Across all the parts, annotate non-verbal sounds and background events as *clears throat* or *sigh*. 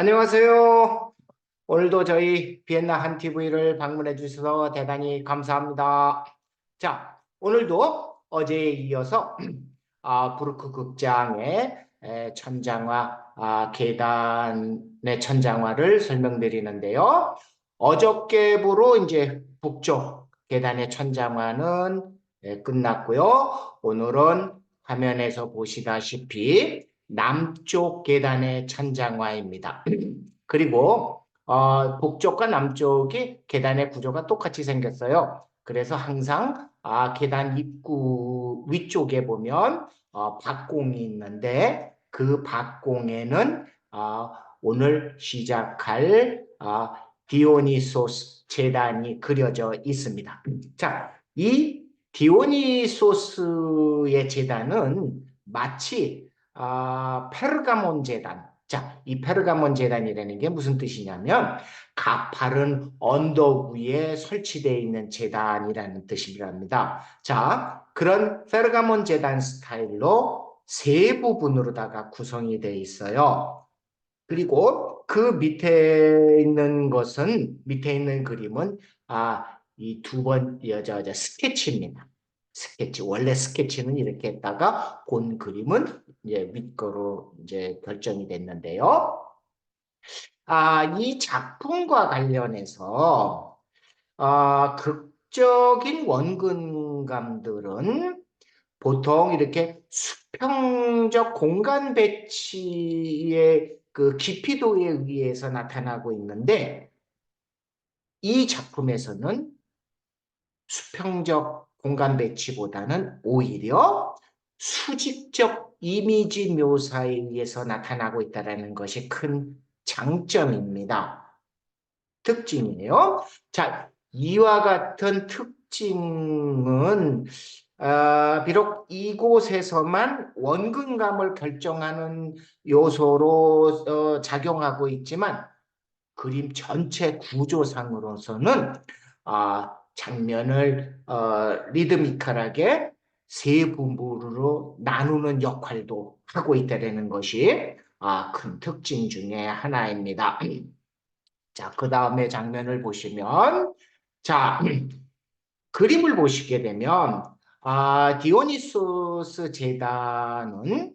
안녕하세요. 오늘도 저희 비엔나 한TV를 방문해 주셔서 대단히 감사합니다. 자, 오늘도 어제에 이어서 *clears throat* 아, 브루크 극장의 에, 천장화, 아, 계단의 천장화를 설명드리는데요. 어저께부로 이제 북쪽 계단의 천장화는 에, 끝났고요. 오늘은 화면에서 보시다시피 남쪽 계단의 천장화입니다. *clears throat* 그리고 어, 북쪽과 남쪽이 계단의 구조가 똑같이 생겼어요. 그래서 항상 아, 계단 입구 위쪽에 보면 어, 박공이 있는데 그 박공에는 아, 오늘 시작할 아, 디오니소스 재단이 그려져 있습니다. 자, 이 디오니소스의 재단은 마치 아, 페르가몬 재단. 자, 이 페르가몬 재단이라는 게 무슨 뜻이냐면 가파른 언덕 위에 설치되어 있는 재단이라는 뜻입니다. 자, 그런 페르가몬 재단 스타일로 세 부분으로다가 구성이 되어 있어요. 그리고 그 밑에 있는 것은 밑에 있는 그림은 아, 이 두 번 여자 여자 스케치입니다. 스케치 원래 스케치는 이렇게 했다가 본 그림은 이제 윗거로 이제 결정이 됐는데요. 아, 이 작품과 관련해서 아, 극적인 원근감들은 보통 이렇게 수평적 공간 배치의 그 깊이도에 의해서 나타나고 있는데 이 작품에서는 수평적 공간 배치보다는 오히려 수직적 이미지 묘사에 의해서 나타나고 있다는 것이 큰 장점입니다. 특징이에요. 자, 이와 같은 특징은 어, 비록 이곳에서만 원근감을 결정하는 요소로 어, 작용하고 있지만 그림 전체 구조상으로서는 아, 장면을 어, 리드미컬하게 세 부분으로 나누는 역할도 하고 있다는 것이 아, 큰 특징 중에 하나입니다. *clears throat* 자, 그 다음에 장면을 보시면 자, *clears throat* 그림을 보시게 되면 아, 디오니소스 재단은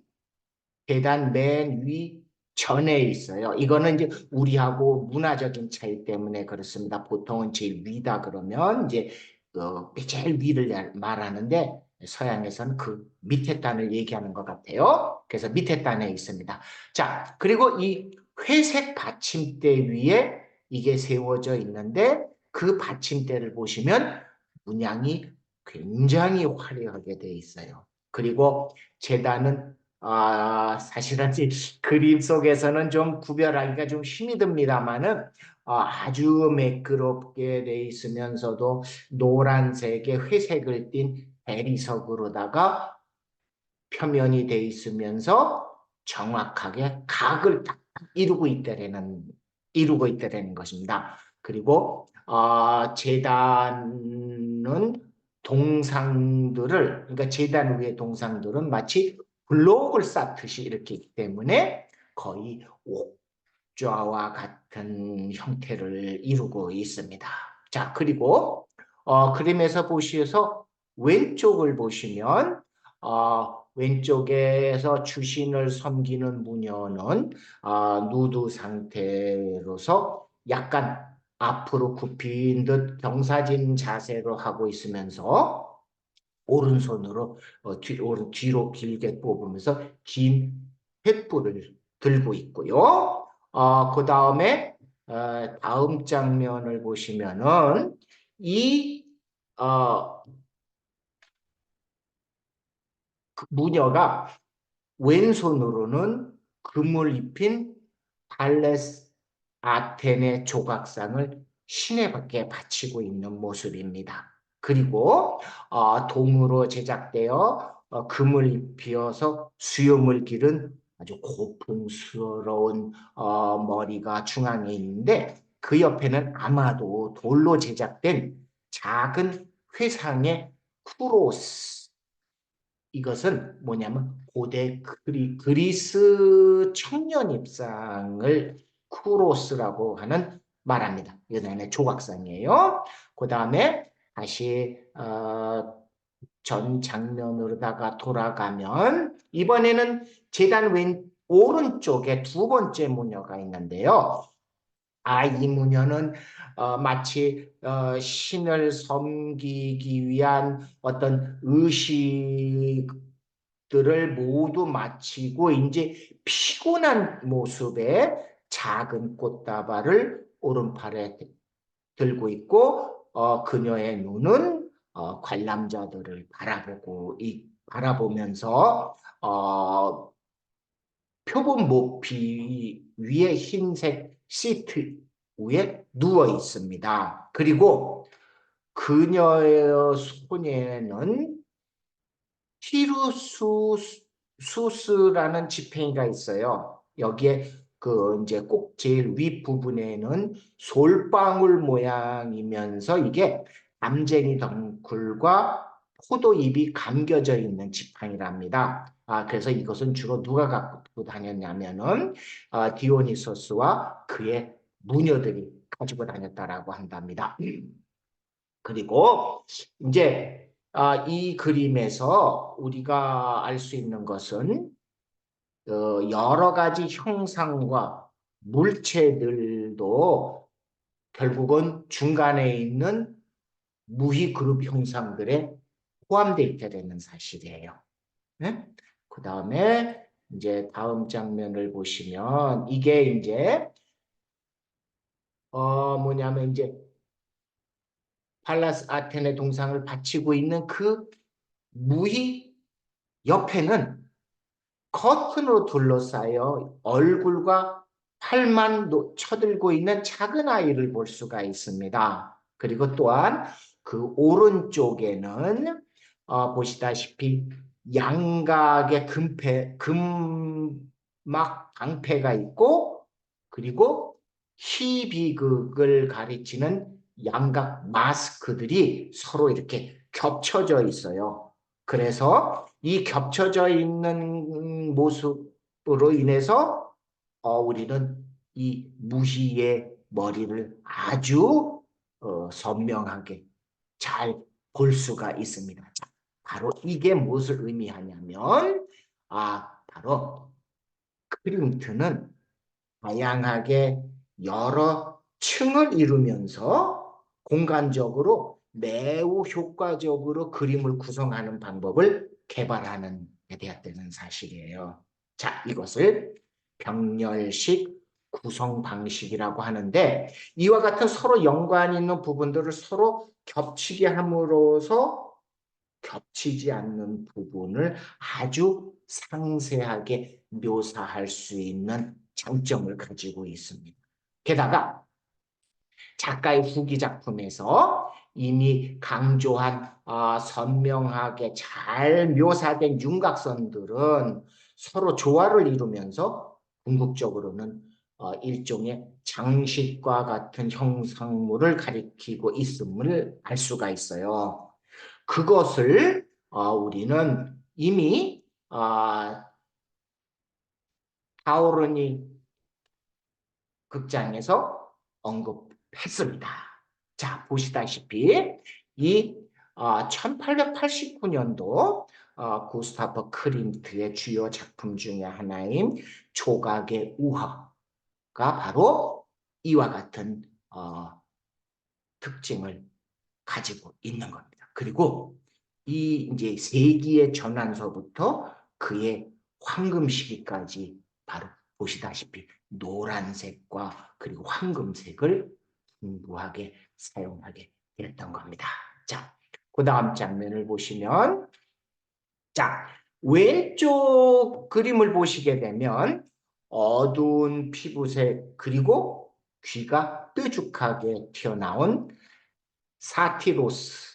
계단 맨 위 전에 있어요. 이거는 이제 우리하고 문화적인 차이 때문에 그렇습니다. 보통은 제일 위다 그러면 이제 어, 제일 위를 말하는데 서양에서는 그 밑에 단을 얘기하는 것 같아요. 그래서 밑에 단에 있습니다. 자, 그리고 이 회색 받침대 위에 이게 세워져 있는데 그 받침대를 보시면 문양이 굉장히 화려하게 돼 있어요. 그리고 재단은 아, 사실은 그림 속에서는 좀 구별하기가 좀 힘이 듭니다만은 아, 아주 매끄럽게 돼 있으면서도 노란색에 회색을 띤 대리석으로다가 표면이 돼 있으면서 정확하게 각을 딱 이루고 있다라는 이루고 있다라는 것입니다. 그리고 어, 재단은 동상들을 그러니까 재단 위의 동상들은 마치 블록을 쌓듯이 이렇게 있기 때문에 거의 옥좌와 같은 형태를 이루고 있습니다. 자 그리고 어, 그림에서 보시서 왼쪽을 보시면 어, 왼쪽에서 주신을 섬기는 무녀는 어, 누드 상태로서 약간 앞으로 굽힌 듯 경사진 자세로 하고 있으면서 오른손으로 어, 뒤, 오른 뒤로 길게 뽑으면서 긴 횃불을 들고 있고요. 어, 그 다음에 어, 다음 장면을 보시면은 이 어, 그 무녀가 왼손으로는 금을 입힌 발레스 아텐의 조각상을 신에 밖에 바치고 있는 모습입니다. 그리고 어, 동으로 제작되어 어, 금을 입혀서 수염을 기른 아주 고풍스러운 어, 머리가 중앙에 있는데 그 옆에는 아마도 돌로 제작된 작은 회상의 쿠로스 이것은 뭐냐면 고대 그리, 그리스 청년 입상을 쿠로스라고 하는 말합니다. 이거는 조각상이에요. 그 다음에 다시 어, 전 장면으로다가 돌아가면 이번에는 재단 왼 오른쪽에 두 번째 무녀가 있는데요. 아, 이 무녀는 어, 마치 어, 신을 섬기기 위한 어떤 의식들을 모두 마치고 이제 피곤한 모습에 작은 꽃다발을 오른팔에 들고 있고 어, 그녀의 눈은 어, 관람자들을 바라보고 이, 바라보면서 어, 표본 모피 위에 흰색 시트 위에 누워 있습니다. 그리고 그녀의 손에는 티루수스라는 지팽이가 있어요. 여기에 그 이제 꼭 제일 윗 부분에는 솔방울 모양이면서 이게 암쟁이 덩굴과 포도잎이 감겨져 있는 지팡이랍니다. 아, 그래서 이것은 주로 누가 갖고 다녔냐면은 아, 디오니소스와 그의 무녀들이 가지고 다녔다라고 한답니다. 그리고 이제 아, 이 그림에서 우리가 알 수 있는 것은 어, 여러 가지 형상과 물체들도 결국은 중간에 있는 무희 그룹 형상들에 포함되어 있게 되는 사실이에요. 네? 그 다음에 이제 다음 장면을 보시면 이게 이제 어 뭐냐면 이제 팔라스 아테네 동상을 바치고 있는 그 무희 옆에는 커튼으로 둘러싸여 얼굴과 팔만 쳐들고 있는 작은 아이를 볼 수가 있습니다. 그리고 또한 그 오른쪽에는 어, 보시다시피 양각의 금패, 금막 방패가 있고 그리고 희비극을 가리치는 양각 마스크들이 서로 이렇게 겹쳐져 있어요. 그래서 이 겹쳐져 있는 모습으로 인해서 어, 우리는 이 무희의 머리를 아주 어, 선명하게 잘 볼 수가 있습니다. 바로 이게 무엇을 의미하냐면 아 바로 크림트는 다양하게 여러 층을 이루면서 공간적으로 매우 효과적으로 그림을 구성하는 방법을 개발하는 데 되었다는 사실이에요. 자, 이것을 병렬식 구성 방식이라고 하는데 이와 같은 서로 연관 있는 부분들을 서로 겹치게 함으로써 겹치지 않는 부분을 아주 상세하게 묘사할 수 있는 장점을 가지고 있습니다. 게다가 작가의 후기 작품에서 이미 강조한 어, 선명하게 잘 묘사된 윤곽선들은 서로 조화를 이루면서 궁극적으로는 어, 일종의 장식과 같은 형상물을 가리키고 있음을 알 수가 있어요. 그것을 어, 우리는 이미 어, 타오르니 극장에서 언급했습니다. 자, 보시다시피 이 어, 1889년도 어, 구스타프 크림트의 주요 작품 중의 하나인 조각의 우화가 바로 이와 같은 어, 특징을 가지고 있는 겁니다. 그리고 이 이제 세기의 전환서부터 그의 황금 시기까지 바로 보시다시피 노란색과 그리고 황금색을 풍부하게 사용하게 됐던 겁니다. 자, 그 다음 장면을 보시면 자, 왼쪽 그림을 보시게 되면 어두운 피부색 그리고 귀가 뾰족하게 튀어나온 사티로스가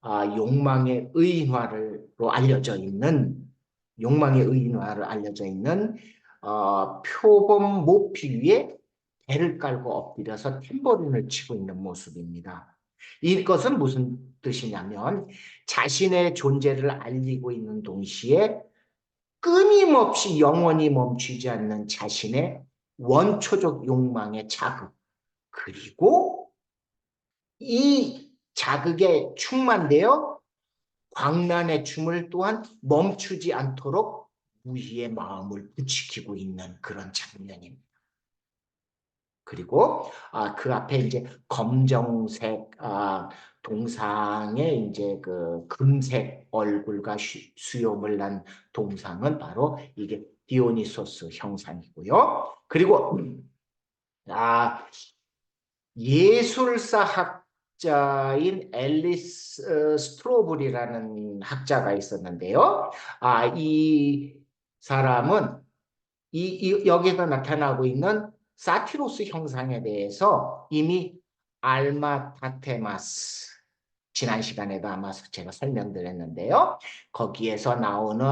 아, 욕망의 의인화로 알려져 있는 욕망의 의인화를 알려져 있는 어, 표범 모피 위에 배를 깔고 엎드려서 탬버린을 치고 있는 모습입니다. 이것은 무슨 뜻이냐면 자신의 존재를 알리고 있는 동시에 끊임없이 영원히 멈추지 않는 자신의 원초적 욕망의 자극 그리고 이 자극에 충만되어 광란의 춤을 또한 멈추지 않도록 무희의 마음을 부추기고 있는 그런 장면입니다. 그리고 아, 그 앞에 이제 검정색 아, 동상의 이제 그 금색 얼굴과 수염을 난 동상은 바로 이게 디오니소스 형상이고요. 그리고 아 예술사 학자인 앨리스 어, 스트로블이라는 학자가 있었는데요. 아, 이 사람은 이, 이 여기서 나타나고 있는 사티로스 형상에 대해서 이미 알마타테마스 지난 시간에도 아마 제가 설명드렸는데요. 거기에서 나오는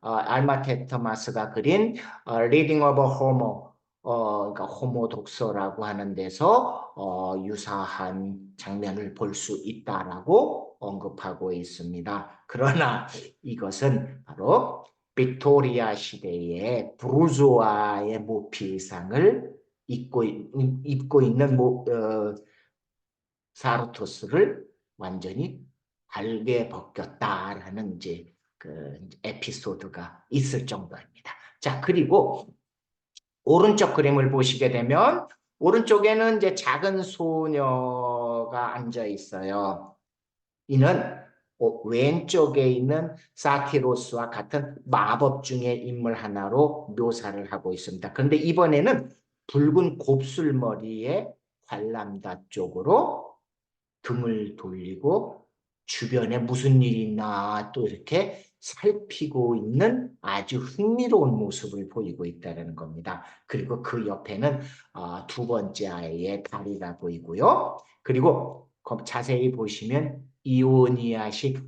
어, 알마테테마스가 그린 어, Reading of a Homo 어, 그러니까 호모 독서라고 하는 데서 어, 유사한 장면을 볼 수 있다라고 언급하고 있습니다. 그러나 이것은 바로 빅토리아 시대의 브루조아의 모피상을 입고, 입고 있는 모, 어, 사르토스를 완전히 달게 벗겼다라는 이제 그 에피소드가 있을 정도입니다. 자, 그리고 오른쪽 그림을 보시게 되면 오른쪽에는 이제 작은 소녀가 앉아 있어요. 이는 왼쪽에 있는 사티로스와 같은 마법 중의 인물 하나로 묘사를 하고 있습니다. 그런데 이번에는 붉은 곱슬머리에 관람다 쪽으로 등을 돌리고 주변에 무슨 일이 있나 또 이렇게 살피고 있는 아주 흥미로운 모습을 보이고 있다는 겁니다. 그리고 그 옆에는 어, 두 번째 아이의 다리가 보이고요. 그리고 자세히 보시면 이오니아식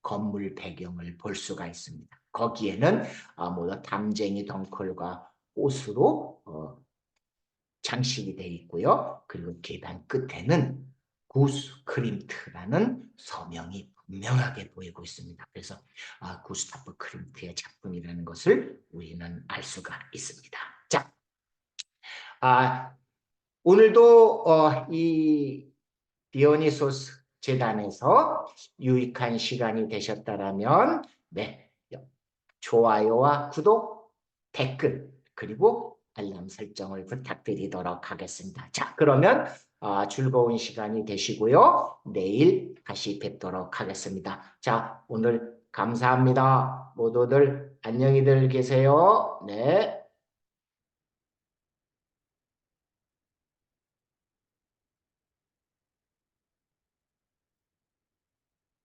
건물 배경을 볼 수가 있습니다. 거기에는 어, 뭐 담쟁이 덩쿨과 옷으로 어, 장식이 되어 있고요. 그리고 계단 끝에는 구스 크림트라는 서명이 분명하게 보이고 있습니다. 그래서 아, 구스타프 크림트의 작품이라는 것을 우리는 알 수가 있습니다. 자, 아, 오늘도 어, 이 디오니소스 재단에서 유익한 시간이 되셨다라면 네, 좋아요와 구독, 댓글 그리고 알람 설정을 부탁드리도록 하겠습니다. 자, 그러면 어, 즐거운 시간이 되시고요. 내일 다시 뵙도록 하겠습니다. 자, 오늘 감사합니다. 모두들 안녕히들 계세요. 네.